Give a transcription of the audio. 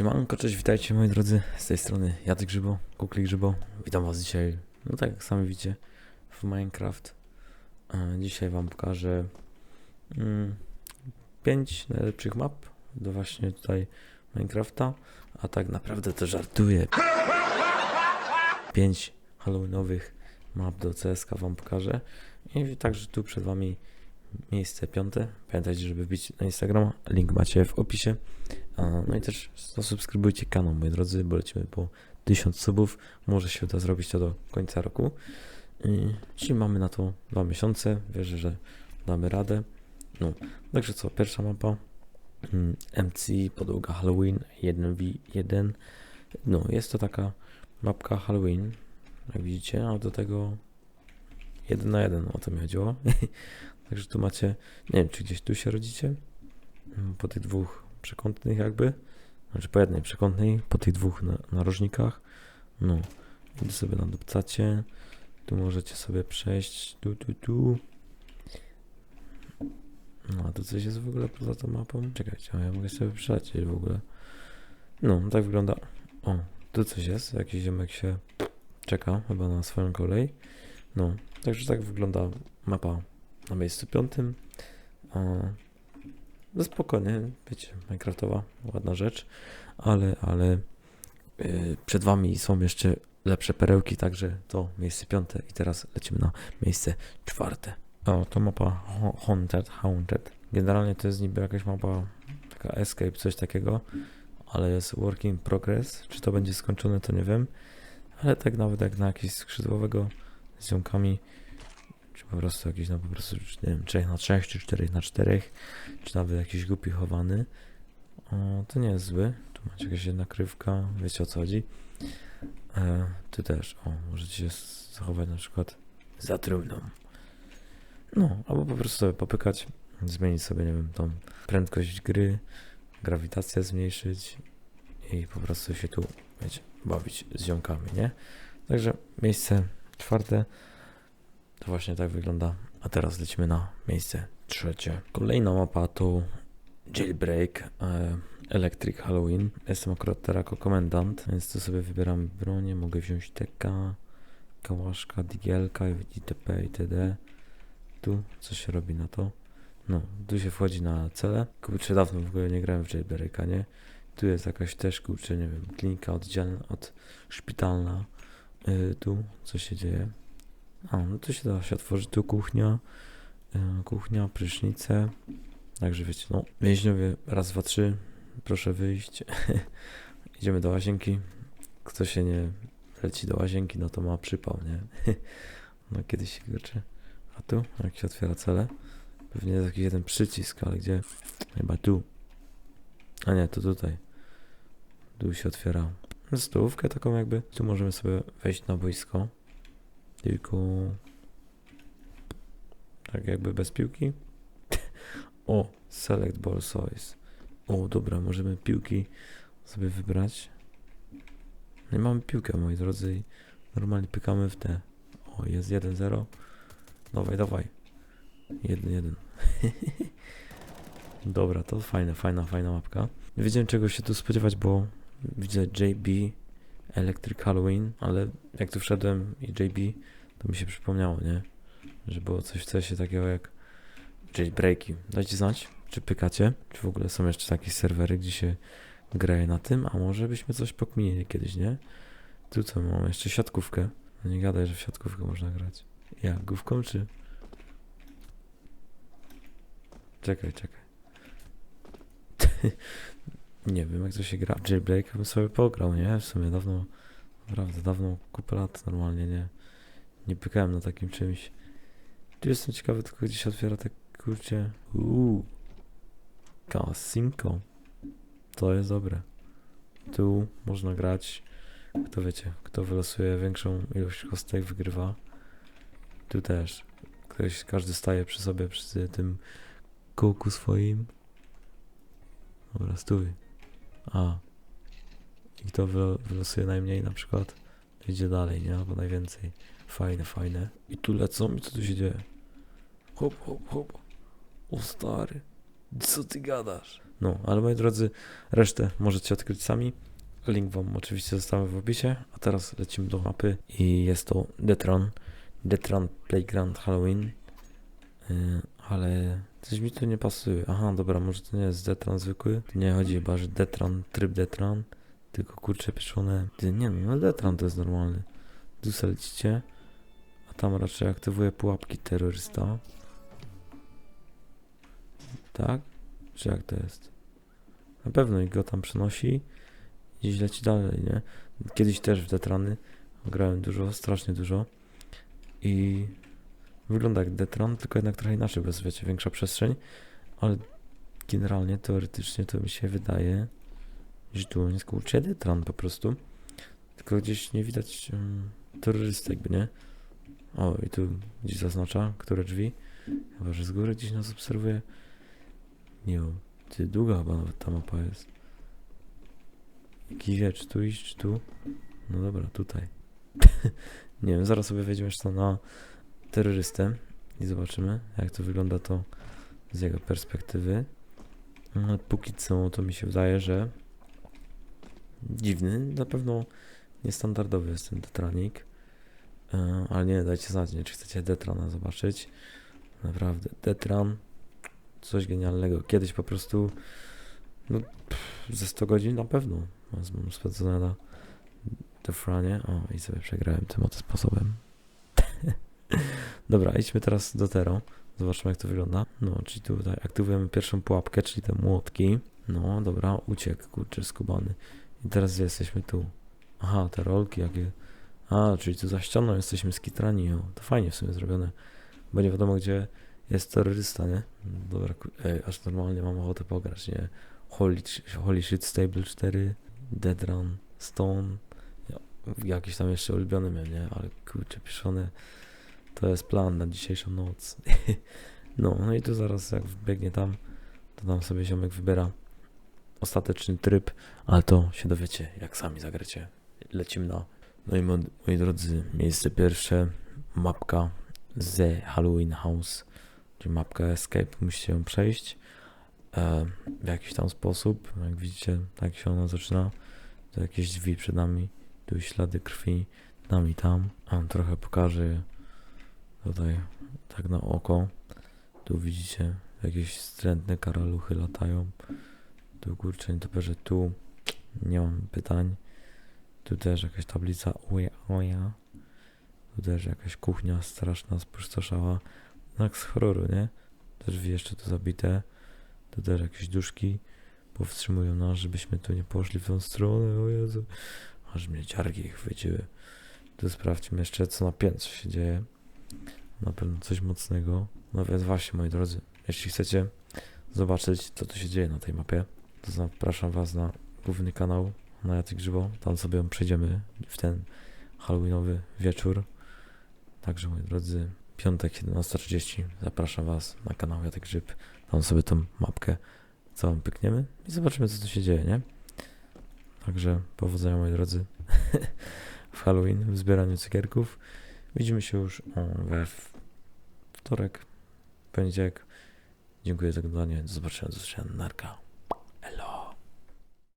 Siemanko, cześć, witajcie moi drodzy, z tej strony Jacek Grzybo, Kukli Grzybo. Witam was dzisiaj, no tak jak sami widzicie, w Minecraft. Dzisiaj wam pokażę 5 najlepszych map do właśnie tutaj Minecrafta, a tak naprawdę to żartuję. 5 halloweenowych map do CSK wam pokażę i także tu przed wami miejsce piąte. Pamiętajcie, żeby wbić na Instagrama, link macie w opisie. No i też zasubskrybujcie kanał, moi drodzy, bo lecimy po 1000 subów. Może się uda zrobić to do końca roku. I Dzisiaj mamy na to dwa miesiące. Wierzę, że damy radę. No, także co, pierwsza mapa. mm, MC, podłoga Halloween 1v1. No, jest to taka mapka Halloween, jak widzicie, a do tego 1 na 1, o to mi chodziło. Także tu macie, nie wiem, czy gdzieś tu się rodzicie, mm, po tych dwóch przekątnych jakby, znaczy po jednej przekątnej, po tych dwóch na, narożnikach, no, i tu sobie nadupcacie, tu możecie sobie przejść, tu, tu, tu, no, a tu coś jest w ogóle poza tą mapą? Czekajcie, a ja mogę sobie przelecieć w ogóle, no, tak wygląda, o, tu coś jest, jakiś ziomek się czeka chyba na swoją kolej, no, także tak wygląda mapa na miejscu piątym. No spokojnie, wiecie, Minecraftowa, ładna rzecz, ale, ale yy, przed wami są jeszcze lepsze perełki, także to miejsce piąte i teraz lecimy na miejsce czwarte. O, to mapa Haunted, Haunted. Generalnie to jest niby jakaś mapa, taka escape, coś takiego, ale jest work in progress. Czy to będzie skończone, to nie wiem, ale tak nawet jak na jakiegoś skrzydłowego z ziomkami czy po prostu jakiś, no po prostu, nie wiem, 3 na 3 czy 4 na 4 czy nawet jakiś głupi chowany, o, to nie jest zły. Tu macie jakaś jedna krywka, wiecie o co chodzi. E, tu też, o, możecie się zachować na przykład za trumną. No, albo po prostu sobie popykać, zmienić sobie, nie wiem, tą prędkość gry, grawitację zmniejszyć i po prostu się tu, wiecie, bawić z ziomkami, nie? Także miejsce czwarte to właśnie tak wygląda. A teraz lecimy na miejsce trzecie. Kolejna mapa to Jailbreak e, Electric Halloween. Jestem akurat teraz jako komendant, więc tu sobie wybieram bronię. Mogę wziąć TK, kałaszka, digielka itp. itd. Tu co się robi na to? No, tu się wchodzi na cele. Kurczę, dawno w ogóle nie grałem w Jailbreaka, nie? Tu jest jakaś też, kurczę, nie wiem, klinika oddzielna, od szpitalna. Y, tu co się dzieje? A, no to się da się otworzyć. Tu kuchnia, e, kuchnia, prysznice. Także wiecie, no, więźniowie, raz, dwa, trzy, proszę wyjść. Idziemy do łazienki. Kto się nie leci do łazienki, no to ma przypał, nie? no kiedyś się kurczę. A tu, jak się otwiera cele, pewnie jest jakiś jeden przycisk, ale gdzie? Chyba tu. A nie, to tutaj. Tu się otwiera stołówkę taką jakby. Tu możemy sobie wejść na boisko. Tylko tak jakby bez piłki. O, select ball size. O, dobra, możemy piłki sobie wybrać. No i mamy piłkę, moi drodzy, normalnie pykamy w te. O, jest 1-0. Dawaj, dawaj. 1-1. dobra, to fajne, fajna, fajna mapka. Nie wiedziałem czego się tu spodziewać, bo widzę JB Electric Halloween, ale jak tu wszedłem i JB, to mi się przypomniało, nie? Że było coś w sensie takiego jak jailbreaki. Dajcie znać, czy pykacie, czy w ogóle są jeszcze takie serwery, gdzie się graje na tym, a może byśmy coś pokminili kiedyś, nie? Tu co, mamy jeszcze siatkówkę. No nie gadaj, że w siatkówkę można grać. Jak, główką czy... Czekaj, czekaj. nie wiem, jak to się gra. Jailbreak bym sobie pograł, nie? W sumie dawno, naprawdę dawno, kupę lat normalnie, nie? Nie pykałem na takim czymś. Tu jestem ciekawy, tylko gdzie się otwiera te kurcie. Uuu. Casinko. To jest dobre. Tu można grać. Kto wiecie, kto wylosuje większą ilość kostek, wygrywa. Tu też. Ktoś, każdy staje przy sobie, przy tym kółku swoim. Dobra, stój. A. I kto wylo- wylosuje najmniej na przykład, idzie dalej, nie? Albo najwięcej. Fajne, fajne. I tu lecą i co tu się dzieje? Hop, hop, hop. O stary. Co ty gadasz? No, ale moi drodzy, resztę możecie odkryć sami. Link wam oczywiście zostawię w opisie. A teraz lecimy do mapy i jest to Detron. Detron Playground Halloween. Yy, ale coś mi tu nie pasuje. Aha, dobra, może to nie jest Detron zwykły. Nie chodzi chyba, że Detron, tryb Detron. Tylko kurcze pieczone. Nie no, no Detron to jest normalny. Lecicie. A tam raczej aktywuje pułapki terrorysta. Tak? Czy jak to jest? Na pewno ich go tam przenosi. Gdzieś leci dalej, nie? Kiedyś też w Detrany grałem dużo, strasznie dużo. I wygląda jak Detran, tylko jednak trochę inaczej, bo jest wiecie, większa przestrzeń. Ale generalnie, teoretycznie to mi się wydaje, że tu jest kurczę Detran po prostu. Tylko gdzieś nie widać um, terrorysty jakby, nie? O, i tu gdzieś zaznacza, które drzwi. Chyba, że z góry gdzieś nas obserwuje. Nie wiem, ty długa chyba nawet ta mapa jest. Jakiś wie, czy tu iść, czy tu? No dobra, tutaj. nie wiem, zaraz sobie wejdziemy jeszcze na terrorystę i zobaczymy, jak to wygląda to z jego perspektywy. No, póki co to mi się wydaje, że dziwny, na pewno niestandardowy jest ten Detranik. E, ale nie, dajcie znać, nie, czy chcecie Detrana zobaczyć. Naprawdę, Detran, coś genialnego. Kiedyś po prostu, no, pff, ze 100 godzin na pewno mam spędzone na Defranie. O, i sobie przegrałem tym oto sposobem. Dobra, idźmy teraz do Tero. Zobaczmy, jak to wygląda. No, czyli tutaj aktywujemy pierwszą pułapkę, czyli te młotki. No, dobra, uciekł, kurczę, skubany. I teraz jesteśmy tu. Aha, te rolki jakie. A, czyli tu za ścianą jesteśmy skitrani. O, to fajnie w sumie zrobione. Bo nie wiadomo, gdzie jest terrorysta, nie? Dobra, ej, aż normalnie mam ochotę pograć, nie? Holy, Holy Shit Stable 4, Dead Run, Stone. Ja, jakiś tam jeszcze ulubiony miałem, nie? Ale kurczę, piszone. To jest plan na dzisiejszą noc. no, no i tu zaraz jak wbiegnie tam, to tam sobie ziomek wybiera ostateczny tryb, ale to się dowiecie, jak sami zagracie. Lecimy na... No i moi, drodzy, miejsce pierwsze, mapka The Halloween House, czyli mapka Escape, musicie ją przejść e, w jakiś tam sposób. Jak widzicie, tak się ona zaczyna. To jakieś drzwi przed nami, tu ślady krwi, tam i tam. A trochę pokażę je tutaj tak na oko. Tu widzicie, jakieś wstrętne karaluchy latają. Tu kurczę, nietoperze, tu nie mam pytań. Tu też jakaś tablica oja, oja. Tu też jakaś kuchnia straszna, spustoszała. Jak z horroru, nie? Te drzwi jeszcze tu zabite. Tu też jakieś duszki powstrzymują nas, żebyśmy tu nie poszli w tą stronę. O Jezu. Aż mnie ciarki chwyciły. Tu sprawdźmy jeszcze, co na piętrze się dzieje. Na pewno coś mocnego. No więc właśnie, moi drodzy, jeśli chcecie zobaczyć, co tu się dzieje na tej mapie, to zapraszam was na główny kanał na Jacek Grzybo. Tam sobie przejdziemy w ten halloweenowy wieczór. Także, moi drodzy, piątek 17.30 zapraszam was na kanał Jacek Grzyb. Tam sobie tą mapkę całą pykniemy i zobaczymy, co tu się dzieje, nie? Także powodzenia, moi drodzy, w Halloween, w zbieraniu cukierków. Widzimy się już o, we wtorek, poniedziałek. Dziękuję za oglądanie. Do zobaczenia, do zobaczenia. Narka.